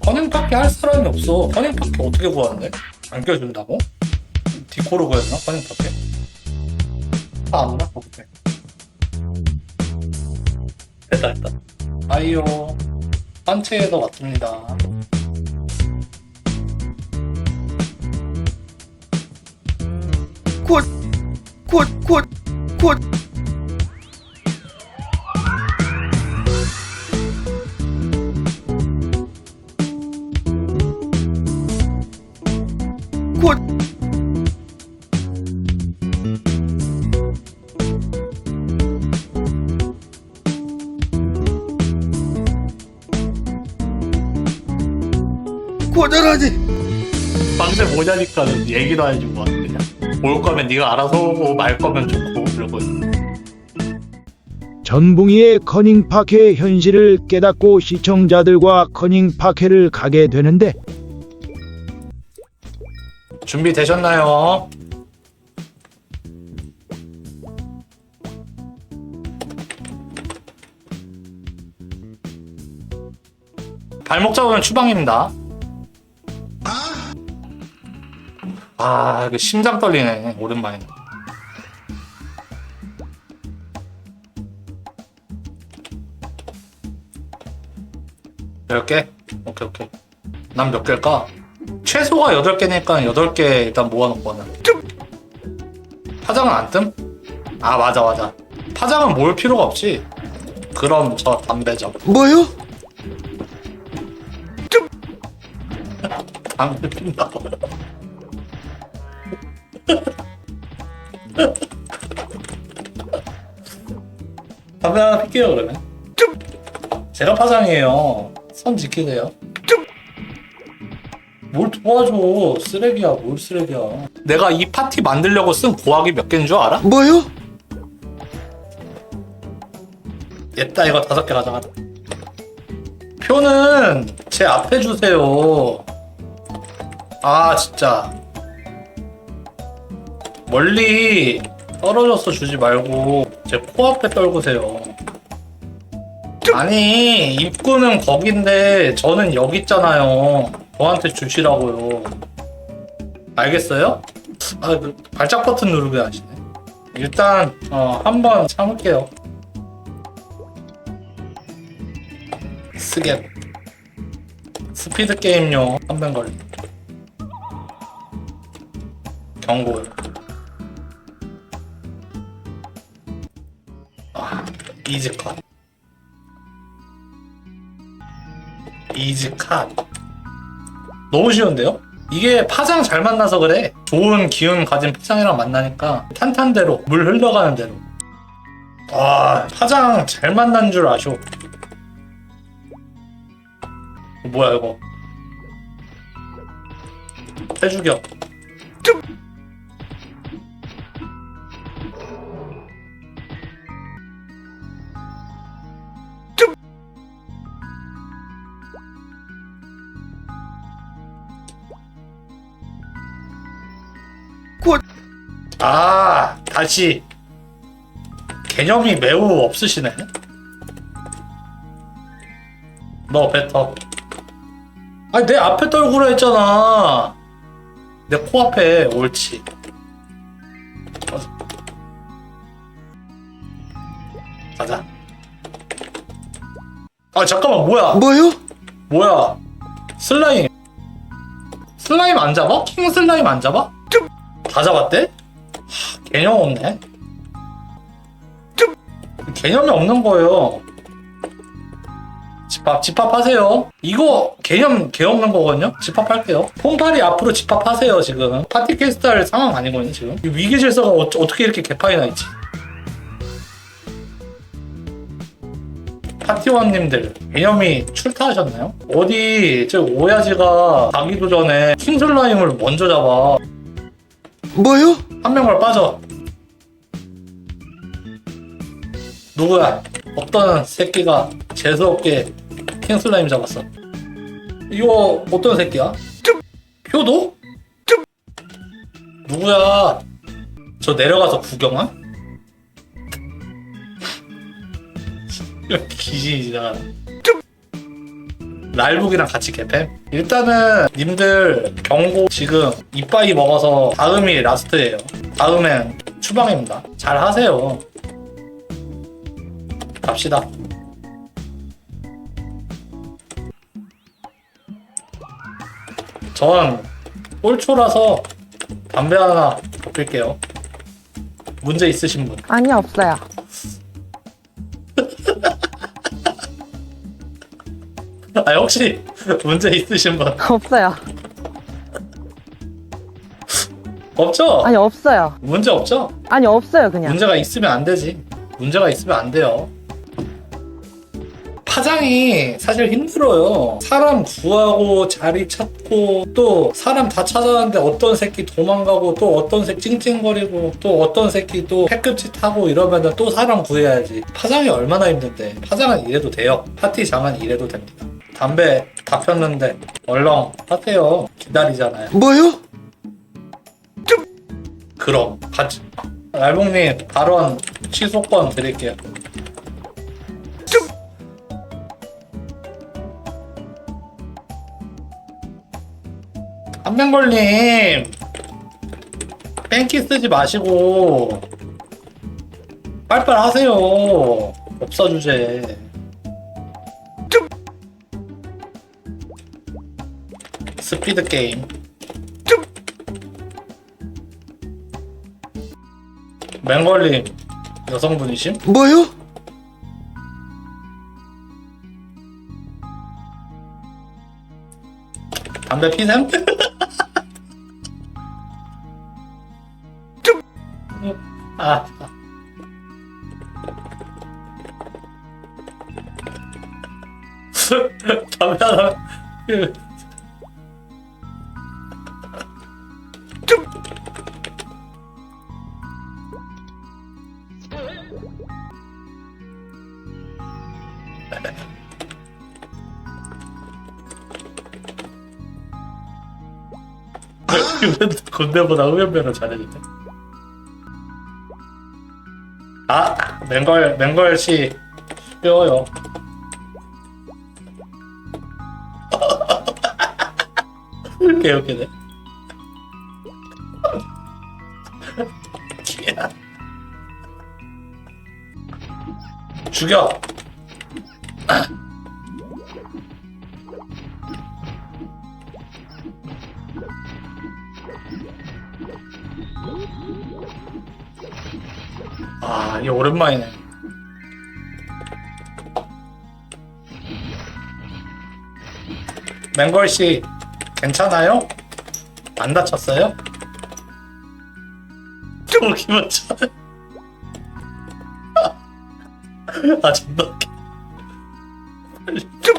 커닝파키 할 사람이 없어. 커닝파키 어떻게 구하는데? 안 껴준다고? 디코로 구했나? 커닝파키? 아, 안 나? 오케이. 됐다, 됐다. 아이요. 산책에서 왔습니다. 곧, 곧, 곧, 곧. 고절하지. 방세 모자니까는 얘기도 안 해준 것 같아, 그냥. 올 거면 네가 알아서 오고 말 거면 좋고, 그러고. 전붕이의 커닝 파케의 현실을 깨닫고 시청자들과 커닝 파케를 가게 되는데 준비되셨나요? 발목 잡으면 추방입니다. 아, 이거 심장 떨리네. 오랜만에. 열 개? 오케이, 오케이. 난 몇 개일까? 최소가 8개니까 8개 일단 모아놓고 하는 파장은 안 뜸? 아 맞아 맞아 파장은 모을 필요가 없지 그럼 저 담배죠 뭐요? 담배 핀다고 담배 하나 필게요 그러면. 제가 파장이에요. 선 지키세요. 뭘 도와줘. 쓰레기야 뭘 쓰레기야. 내가 이 파티 만들려고 쓴 고학이 몇 개인 줄 알아? 뭐요? 됐다 이거 다섯 개 가져가자. 표는 제 앞에 주세요. 아 진짜. 멀리 떨어져서 주지 말고 제 코앞에 떨구세요. 아니 입구는 거긴데 저는 여기 있잖아요. 저한테 주시라고요. 알겠어요? 아 그 발작 버튼 누르게 하시네. 일단 어, 한번 참을게요. 스갭 스피드 게임용 한번 걸리 경고 아 이즈컷. 이즈컷. 너무 쉬운데요? 이게 파장 잘 만나서 그래. 좋은 기운 가진 파장이랑 만나니까 탄탄대로 물 흘러가는 대로. 와 파장 잘 만난 줄 아쇼 뭐야 이거? 해죽여 다시 개념이 매우 없으시네 너 뱉어 아니 내 앞에 떨구라 했잖아 내 코앞에 옳지. 가자 아 잠깐만 뭐야 뭐요? 뭐야 슬라임 슬라임 안 잡아? 킹 슬라임 안 잡아? 다 잡았대? 하, 개념 없네? 개념이 없는 거예요. 집합 집합하세요. 이거 개념 개 없는 거거든요? 집합할게요. 폼팔이 앞으로 집합하세요 지금. 파티 캐스트 할 상황 아니거든요 지금. 이 위기 질서가 어, 어떻게 이렇게 개파이 나 있지? 파티원님들 개념이 출타하셨나요? 어디 저 오야지가 가기도 전에 킹슬라임을 먼저 잡아. 뭐요? 한 명만 빠져 누구야? 어떤 새끼가 재수없게 킹슬라임 잡았어 이거 어떤 새끼야? 효도? 누구야? 저 내려가서 구경함? 귀신이 지나가네 랄북이랑 같이 개팸? 일단은 님들 경고 지금 이빠이 먹어서 다음이 라스트예요. 다음엔 추방입니다. 잘 하세요. 갑시다. 전 꼴초라서 담배 하나 벗길게요. 문제 있으신 분? 아니 없어요. 아 혹시 문제 있으신 분 없어요. 없죠? 아니 없어요. 문제 없죠? 아니 없어요 그냥. 문제가 있으면 안 되지. 문제가 있으면 안 돼요. 파장이 사실 힘들어요. 사람 구하고 자리 찾고 또 사람 다 찾아왔는데 어떤 새끼 도망가고 또 어떤 새끼 찡찡거리고 또 어떤 새끼 또 패급짓 하고 이러면은 또 사람 구해야지. 파장이 얼마나 힘든데. 파장은 이래도 돼요. 파티장은 이래도 됩니다. 담배 다 폈는데 얼렁 하세요. 기다리잖아요. 뭐요? 그럼 같이 알봉님 발언 취소권 드릴게요. 한명걸님 뺑기 쓰지 마시고 빨빨 하세요. 없어 주제. 스피드 게임. 맹걸님 여성분이심? 뭐요? 담배 피셈? 담배 하나. 그, 그래도 군대보다 흡연배로 잘해주네. 맹걸, 맹걸 씨, 쉬워요. 개 웃기네. 기야. 죽여! 아, 이게 오랜만이네. 맹걸 씨, 괜찮아요? 안 다쳤어요? 좀 기분 차. 아, 존나 웃겨. 빨리, 좀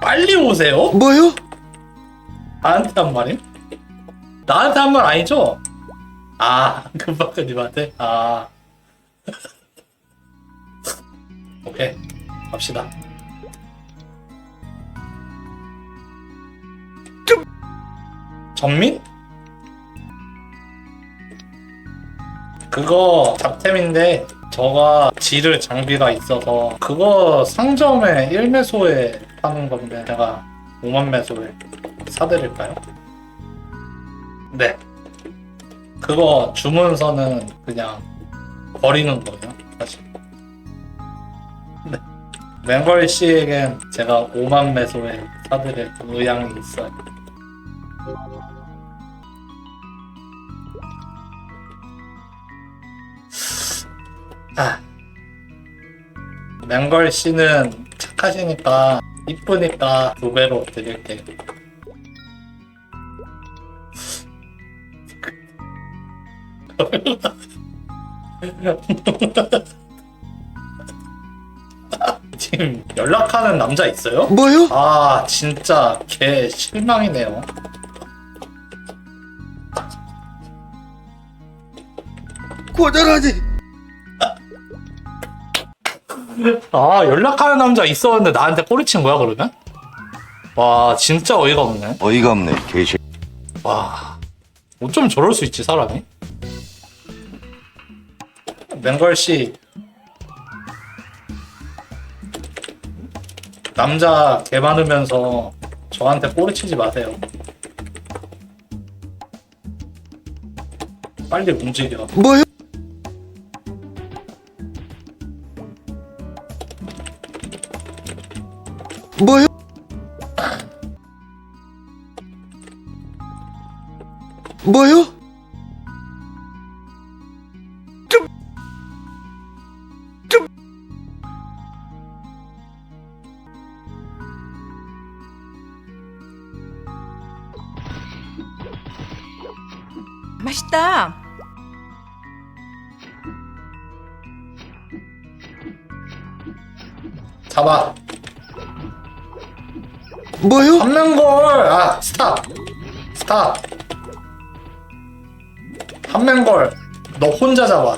빨리 오세요? 뭐요? 나한테 한 말임? 나한테 한 말 아니죠? 아, 금박근님한테? 아. 오케이, 갑시다. 전민? 그거 잡템인데 저가 지를 장비가 있어서 그거 상점에 1매소에 파는 건데 제가 5만 매소에 사드릴까요? 네. 그거 주문서는 그냥 버리는 거예요, 사실. 네. 맹걸 씨에겐 제가 5만 매소에 사드릴 의향이 있어요. 아. 맹걸 씨는 착하시니까 이쁘니까 두 배로 드릴게요. 지금 연락하는 남자 있어요? 뭐요? 아 진짜 개 실망이네요. 고절하지. 아 연락하는 남자 있었는데 나한테 꼬리친 거야 그러면? 와 진짜 어이가 없네. 어이가 없네, 개새. 와 어쩜 저럴 수 있지 사람이? 맹걸 씨 남자 개 많으면서 저한테 꼬리 치지 마세요. 빨리 움직여. 뭐요? 뭐요? 뭐요? 맛있다. 잡아. 뭐요? 잡는 걸. 아 스탑. 스탑. 잡는 걸. 너 혼자 잡아.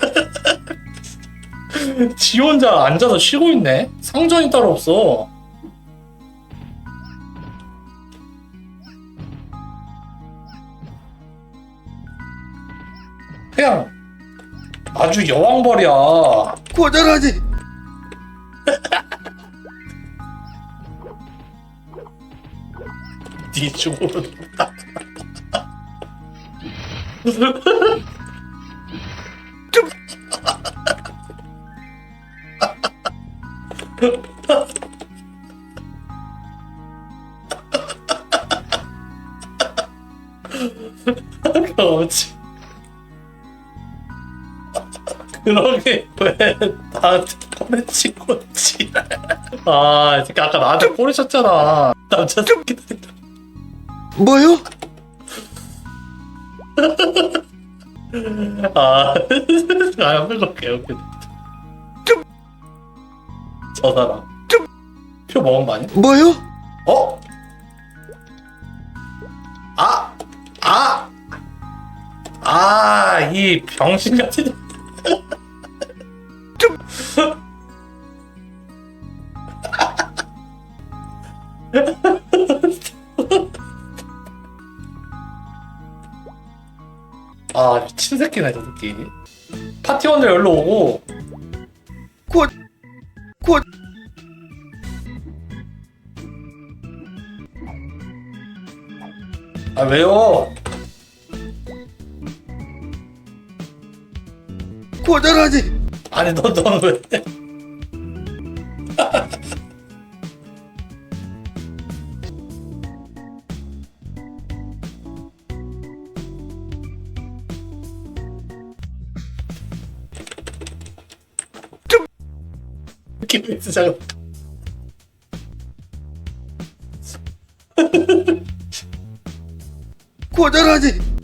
지 혼자 앉아서 쉬고 있네. 상전이 따로 없어. 그냥 아주 여왕벌이야. 고절하지. 네 죽음은 없다. 그렇지. 그러게 왜 나한테 코멘치 꽂지? 아, 이렇게 아까 나한테 꼬리셨잖아. 남자 새끼들. 뭐요? 아, 아, 한번 개웃기네. 저 사람. 표 먹은 거 아니야? 뭐요? 어? 아! 아! 아, 이 병신 같은. 아, 미친 새끼네, 저 새끼. 파티원들 열로 오고, 고, 고, 아, 왜요? 고절하지. 아니, 너, 넌 왜? 기분이 잠깐. 고절하지.